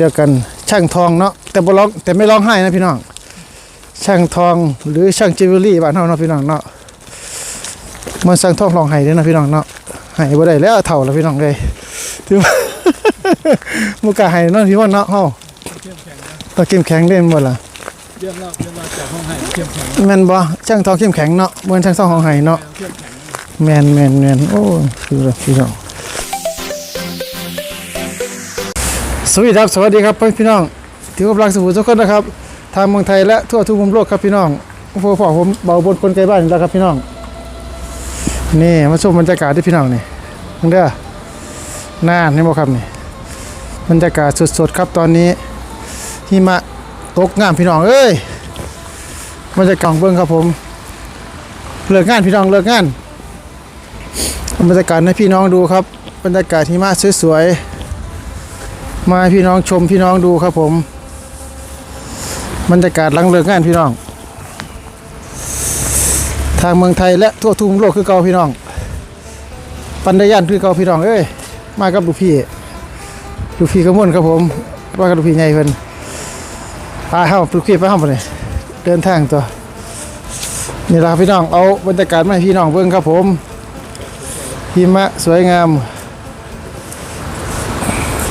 เดียวกันช่างทองเนาะแต่บ่ร้องแต่ไม่ร้องไห้นะพี่น้อง ช่างทองหรือช่างจิวเวลรี่บ้านเฮาเนาะพี่น้องเนาะมันช่างทองร้องไห้เด้อนะพี่น้องเนาะไห้บ่ได้แล้วเฒ่าแล้วพี่น้องเอ้ยถือว่าบ่กล้าไห้เนาะพี่ว่าเนาะเฮาต้องเข้มแข็งเด่นบ่ล่ะเรียกเราเรียกเราจากห้องให้เข้มแข็งแม่นบ่ช่างทองเข้มแข็งเนาะบ่แม่นช่างทองร้องไห้เนาะแม่นแม่นแม่นโอ้ยคือพี่น้อง สวัสดีครับสวัสดีครับพี่น้องที่กำลังสมุทรทุกคนนะครับ ทางเมืองไทยและทั่วทุกมุมโลกครับพี่น้องพวกพ่อผมเบาบนคนไกลบ้านนี่แล้วครับพี่น้อง นี่มาชมบรรยากาศที่พี่น้องนี่เพิ่งเด้อน่านนี่บ่ครับนี่บรรยากาศสดๆครับตอนนี้หิมะตกงามพี่น้องเอ้ยบรรยากาศเบิ่งครับผมเลิกงานพี่น้องเลิกงานบรรยากาศให้พี่น้องดูครับ บรรยากาศหิมะสวยๆ มาพี่น้องชมพี่น้องดูครับผมบรรยากาศหลังเลิกงานพี่น้อง ทางเมืองไทยและทั่วทุกโลกคือเก่าพี่น้อง ปันไดยานคือเก่าพี่น้องเอ้ยมากับลูกพี่ลูกพี่กระมวลครับผมว่ากับลูกพี่ใหญ่เพิ่นพาเฮาลูกพี่ไปเฮาไปเลยเดินทางตัวนี่ละครับพี่น้องเอาบรรยากาศมาให้พี่น้องเบิ่งครับผมหิมะสวยงาม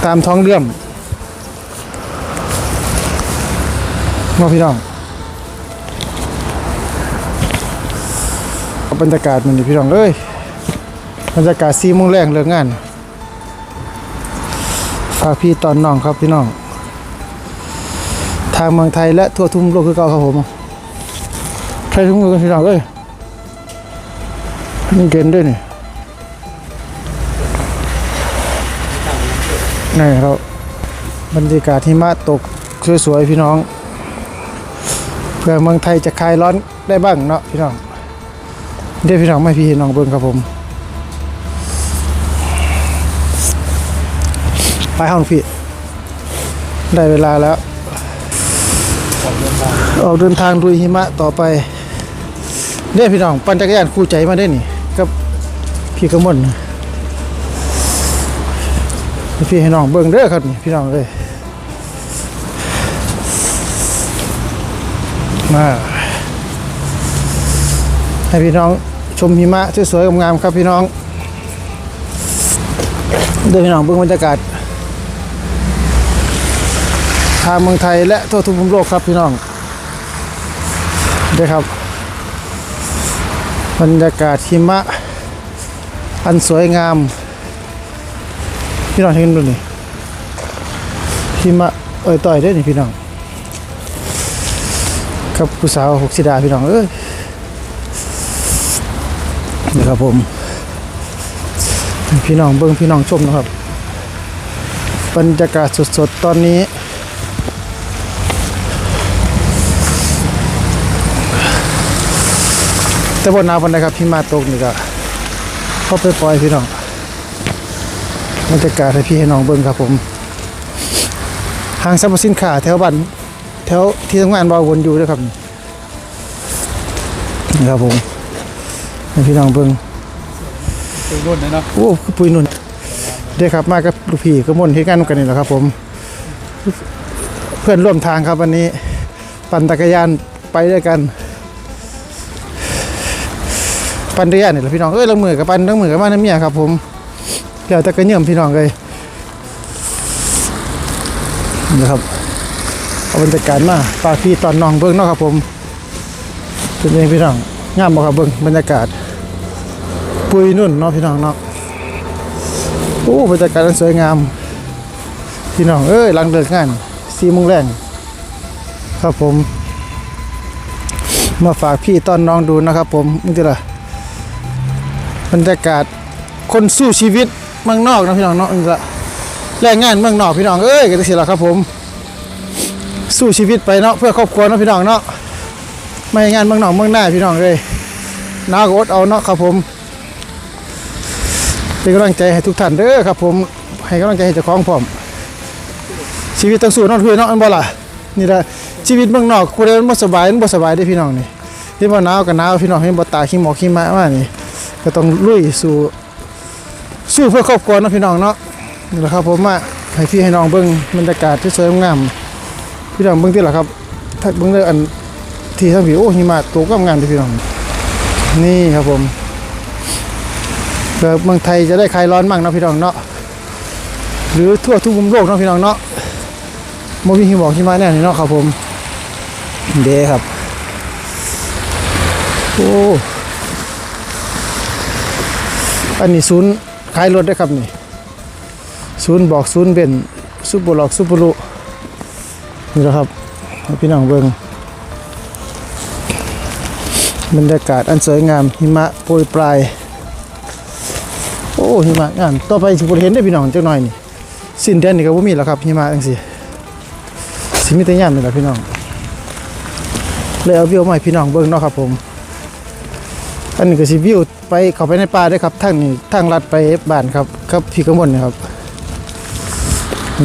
ตามท้องเรื่องมาพี่น้องบรรยากาศมันนี่พี่น้องเอ้ยบรรยากาศซีโมงแรงเลิกงานฝากพี่ตอนน้องครับพี่น้อง ทางเมืองไทยและทั่วทุกมุมโลกคือเก่าครับผมใครทุกมือกันพี่น้องเอ้ยนี่เกณฑ์ด้วยนี่ นี่ครับบรรยากาศหิมะตกสวยๆพี่น้อง เพื่อเมืองไทยจะคลายร้อนได้บ้างเนาะพี่น้องเดี๋ยวพี่น้องไม่พี่น้องเบิ่งครับผมไปห้องพี่ ได้เวลาแล้ว ออกเดินทางลุยหิมะต่อไปเนี่ยพี่น้องปั่นจักรยานคู่ใจมาได้นี่กับพี่กระมวล พี่ให้น้องเบิ่งเด้อครับนี่พี่น้องเอ้ยมาให้พี่น้องชมหิมะสวยๆงามๆครับพี่น้องเดินพี่น้องเบิ่งบรรยากาศทางเมืองไทยและทั่วทุกมุมโลกครับพี่น้องเด้ครับ บรรยากาศหิมะ อันสวยงาม พี่น้องเห็นดูนี่หิมะเอ่ยต่อยได้นี่พี่น้องกับผู้สาวหกสิดาพี่น้องเอ้ยนี่ครับผม พี่น้องเบิ้งพี่น้องชมนะครับบรรยากาศสดๆตอนนี้แต่บนนาบนนะครับพี่มาตกนี่ก็เข้าไปปล่อยพี่น้อง บรรยากาศให้พี่ให้น้องเบิ่งครับผมห้างสรรพสินค้าแถวบ้านแถวที่ทำงานบาวนอยู่ด้วยครับนี่ครับผมให้พี่น้องเบิ่งตัวรุ่นนะเนาะโอ้คือปุยนุ่นเด้อครับมากับลูกพี่ก็ม่วนที่กันกันนี่แหละครับผม เพื่อนร่วมทางครับวันนี้ ปั่นจักรยานไปด้วยกัน ปั่นจักรยานนี่แหละพี่น้องเอ้ยลงมือกับปั่นลงมือกับมาน้ำเมียครับผม เดี๋ยวจะกระเยี่ยมพี่น้องเลยนะครับเอาบรรยากาศมาฝากพี่ตอนน้องเบิ้งเนาะครับผมเป็นยังไงพี่น้องงามบ่ครับเบิ้งบรรยากาศ ปุยนุ่นเนาะพี่น้องเนาะโอ้บรรยากาศอันสวยงาม พี่น้องเอ้ยหลังเลิกงานสี่โมงแรงครับผม มาฝากพี่ตอนน้องดูนะครับผมนี่จะละบรรยากาศคนสู้ชีวิต เมืองนอกนะพี่น้องเนาะนี่ละแรงงานเมืองนอกพี่น้องเอ้ยก็จะเสียละครับผม สู้ชีวิตไปเนาะเพื่อครอบครัวเนาะพี่น้องเนาะไม่งานเมืองนอกเมืองหน้าพี่น้องเลยหนาวก็อดเอาเนาะครับผมเป็นกำลังใจให้ทุกท่านเด้อครับ ผมให้กำลังใจให้เจ้าของผมชีวิตต้องสู้นอนพี่เนาะอันบ่ล่ะนี่แหละชีวิตเมืองนอกคนเดียวมันบ่สบายมันบ่สบายเด้พี่น้องนี่ที่บ่หนาวก็หนาวพี่น้องเห็นบ่ตาขี้หมอกขี้มะมานี่ก็ต้องลุยสู้ สู้เพื่อครอบครัวนะพี่น้องเนาะนี่แหละครับผมมาให้พี่ให้น้องเบิ่งบรรยากาศที่สวยงามพี่น้องเบิ่งที่ล่ะครับถ้าเบิ่งเลยอันที่ทั้งพี่โอ้หิมะตกงามพี่น้อง นี่ครับผมเกิดเมืองไทยจะได้คลายร้อนมั่งนะพี่น้องเนาะหรือทั่วทุกมุมโลกนะพี่น้องเนาะโมมีหิมะหิมะแน่นี่เนาะครับผมเดครับโอ้อันนี้ศูนย์ ขายรถได้อครับนี่ศูนย์บอกศูนย์เบนซุปเปอร์ล็อกซุปเปอร์ลุนี่แหละครับพี่น้องเบิ่งบรรยากาศอันสวยงามหิมะโปรยปลายโอ้หิมะงามต่อไปสิบ่ได้เห็นได้พี่น้องจักหน่อยนี่สิ้นเดือนนี่ก็บ่มีแล้วครับหิมะจังซี่สิมีแต่ยามนี่ล่ะพี่น้องเลยเอาวิวมาให้พี่น้องเบิ่งเนาะครับผมอันนี้ก็สิวิว ไปเขาไปในป่าเด้ครับทางนี้ทางลัดไปบ้านครับครับพี่กำมลนี่ครับ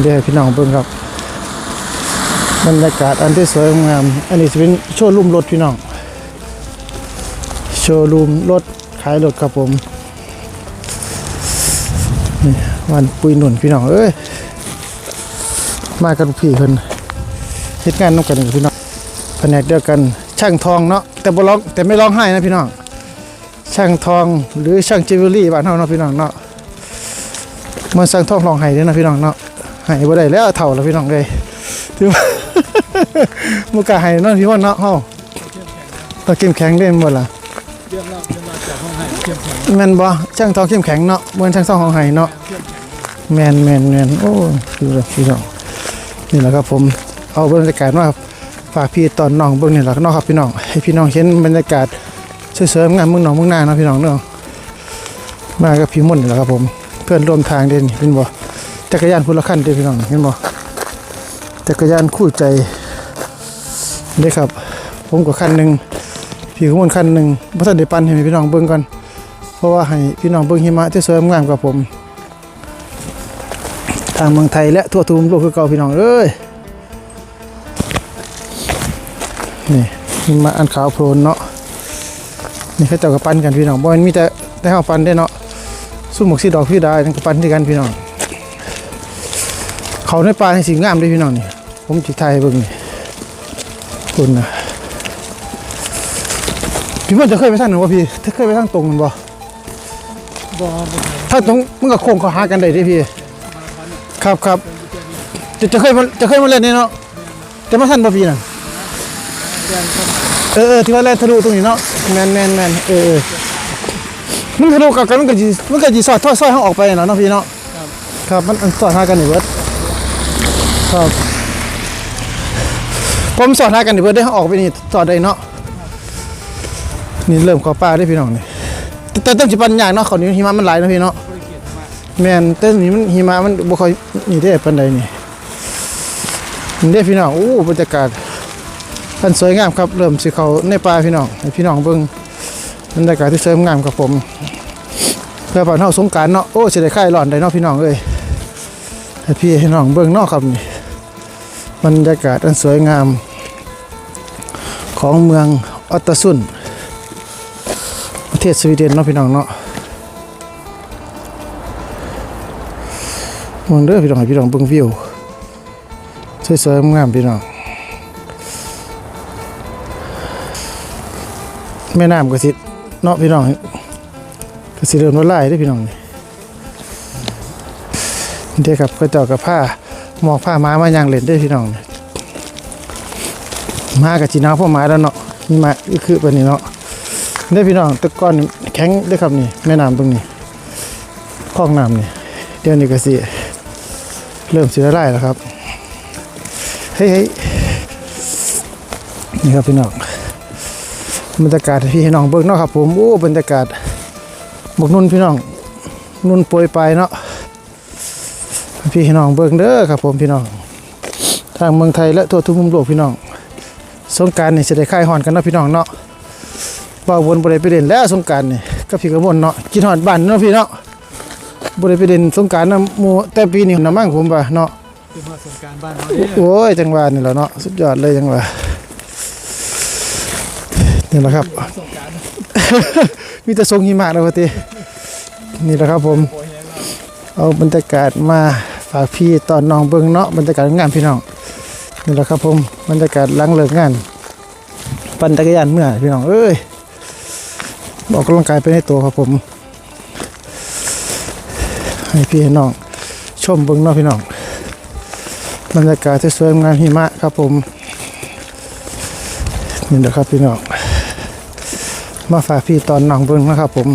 เดี๋ยวพี่น้องเบิ่งครับบรรยากาศอันที่สวยงาม อันนี้จะเป็นโชว์รูมรถพี่น้อง โชว์รูมรถขายรถครับผมนี่วันปุยหนุนพี่น้องเอ้ยมากันพี่คนเฮ็ดงานน้องกันพี่น้องแผนกเดียวกันช่างทองเนาะแต่บ่ร้องแต่ไม่ร้องไห้นะพี่น้อง ช่างทองหรือช่างจิวเวลรี่บ้านเฮาเนาะพี่น้องเนาะมันช่างทองร้องไห้เด้อนะพี่น้องเนาะไห้บ่ได้แล้วเฒ่าแล้วพี่น้องเอ้ยถือว่าบ่กล้าไห้เนาะพี่ว่าเนาะเฮาต้องเข้มแข็งเด้หมดล่ะเรื่ล่าเรื่องราวจากห้องให้เข้มแข็งแม่นบ่ช่างทองเข้มแข็งเนาะเหมือนช่างทองของไห้เนาะแม่นแม่นแม่นโอ้คือแบบพี่น้องนี่แหละครับผมเอาบรรยากาศมาฝากพี่ตอนน้องเบิ่งนี่แหละเนาะครับพี่น้องให้พี่น้องเห็นบรรยากาศ สวยๆงามเมืองหนองเมืองนาเนาะพี่น้องเนาะมากับพี่มุ่นแหละครับผม เพื่อนร่วมทางเด่นเห็นบ่จักรยานพละคันเด้อพี่น้องเห็นบ่จักรยานคู่ใจเด้ครับ ผมก็คันหนึ่งพี่ขมนคันหนึ่งบ่ทันได้ปั่นให้พี่น้องเบิ่งก่อนเพราะว่าให้พี่น้องเบิ่งหิมะที่สวยงามกับผม ทางเมืองไทยและทั่วทุกมุมโลกคือเก่าพี่น้องเอ้ยนี่หิมะอันขาวโพลนเนาะ นี่เขาเจ้ากับปั้นกันพี่น้องบ่มันมีแต่ได้เฮาปั้นได้เนาะสุ่มหมกสีดอกพี่ไดานั่นก็ปั้นด้วยกันพี่น้องเขาในป่าให้สีงามด้วยพี่น้องนี่ผมจิถ่ายเบิ่งนี่คุณนะพี่มันจะเคยไปทางไหนวะพี่ถ้าเคยไปทางตรงนั่นบ่บ่ถ้าตรงมันก็โค้งเขาหากันได้ด้พี่ ครับครับจะจะเคยจะเคยมาเล่นนี่เนาะจะมาทันบ่พี่น่ะเองครับเออเออที่ว่าเล่นทะลุตรงนี้เนาะ แมนแมนแมนเออมันทะลุกับกันมันก็สิมันก็สิสอดท่อซอยเฮาออกไปเนาะเนาะพี่เนาะครับมันอันสอดหากันนี่เบิดครับผมสอดหากันนี่เบิดได้เฮาออกไปนี่สอดได้เนาะนี่เริ่มเข้าป่าได้พี่น้องนี่แต่แต่ต้องสิปันยากเนาะเขานี่หิมะมันไหลเนาะพี่เนาะแม่นแต่นี่มันหิมะมันบ่ค่อยนี่ได้ปานใดนี่นี่เด้พี่น้องโอ้บรรยากาศ อันสวยงามครับเริ่มสิเขาในป่าพี่น้องให้พี่น้องเบิ่งบรรยากาศที่สวยงามครับผมเพื่อบ้านเฮาสงกานต์เนาะโอ้สิได้คลายร้อนได้เนาะพี่น้องเอ้ยให้พี่ให้น้องเบิ่งเนาะครับนี่บรรยากาศอันสวยงาม ของเมืองออตตาซุนประเทศสวีเดนเนาะพี่น้องเนาะมองเด้อพี่น้องพี่น้องเบิ่งวิวสวยๆงามพี่น้อง แม่น้ำก็สิเนาะพี่น้องก็สิเริ่มละลายเด้พี่น้องนี่เด็กกับก็เจ้ากับผ้าหมอกผ้าม้ามายางเล่นเด้พี่น้องนี่มากับจีหนาพ่อหมาแล้วเนาะนี่มาคือแบบนี้เนาะเด้พี่น้องตะก้อนแข็งเด้ครับนี่แม่น้ำตรงนี้คลองน้ำนี่เดี๋ยวนี้ก็สิเริ่มสิละลายแล้วครับเฮ้ยนี่ครับพี่น้อง บรรยากาศให้พี่ให้น้องเบิ่งเนาะครับผมโอ้บรรยากาศบกนุ่นพี่น้องนุ่นโปรยไปลายเนาะให้พี่ให้น้องเบิ่งเด้อครับผมพี่น้อง ทางเมืองไทยและทั่วทุกมุมโลกพี่น้อง สงกรารนี่จะได้คลายหอนกันเนาะพี่น้องเนาะว่าวนบ่ได้ไปเล่นแล้วสงกรารนี่ก็พี่กระมวลเนาะกินหอดบ้านเนาะพี่เนาะบริไปเด่นสงกรารน้ำหมูแต่ปีนี้น้ำมั่งผมป่ะเนาะคือมาสงกรารบ้านเราเนี่ยโอ้ยจังหวะนี่แหละเนาะสุดยอดเลยจังหวะ นี่แหละครับ มีแต่ทรงหิมะนะพอดีนี่แหละครับผม เอาบรรยากาศมาฝากพี่ตอนน้องเบิ่งเนาะบรรยากาศงานพี่น้องนี่แหละครับผมบรรยากาศหลังเลิกงาน ปั่นจักรยานเมื่อพี่น้องเอ้ยออกกำลังกายไปในตัวครับผม ให้พี่ให้น้อง ชมเบิ่งเนาะพี่น้องบรรยากาศที่สวยงามหิมะครับผมนี่แหละครับพี่น้อง มาฝากพี่ตอนน้องเบิ่งนะครับผม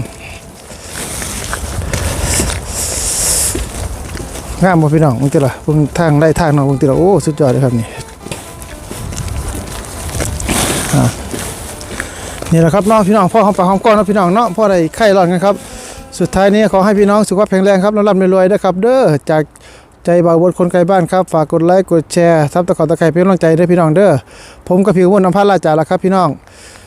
งามบ่พี่น้องมึงติล่ะเบิ่งทางไล่ทางน้องมึงติล่ะโอ้สุดยอดเลยครับนี่นี่แหละครับน้องพี่น้องพ่อของปากของก้อนเนาะพี่น้องเนาะพ่อได้ไข่ร้อนกันครับ สุดท้ายนี้ขอให้พี่น้องสุขภาพแข็งแรงครับร่ำรวยๆนะครับ เด้อจากใจบ่าวบนคนไกลบ้านครับฝากกดไลค์กดแชร์ซับตะขอตะไคร้เป็นกำลังใจเด้อพี่น้องเด้อผมกับพี่อุบลน้ำพัดลาจ่าละครับพี่น้อง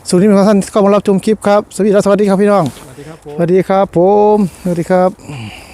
สุดที่มีท่านเข้ามารับชมคลิปครับสวัสดีและสวัสดีครับพี่น้องสวัสดีครับผมสวัสดีครับผมสวัสดีครับ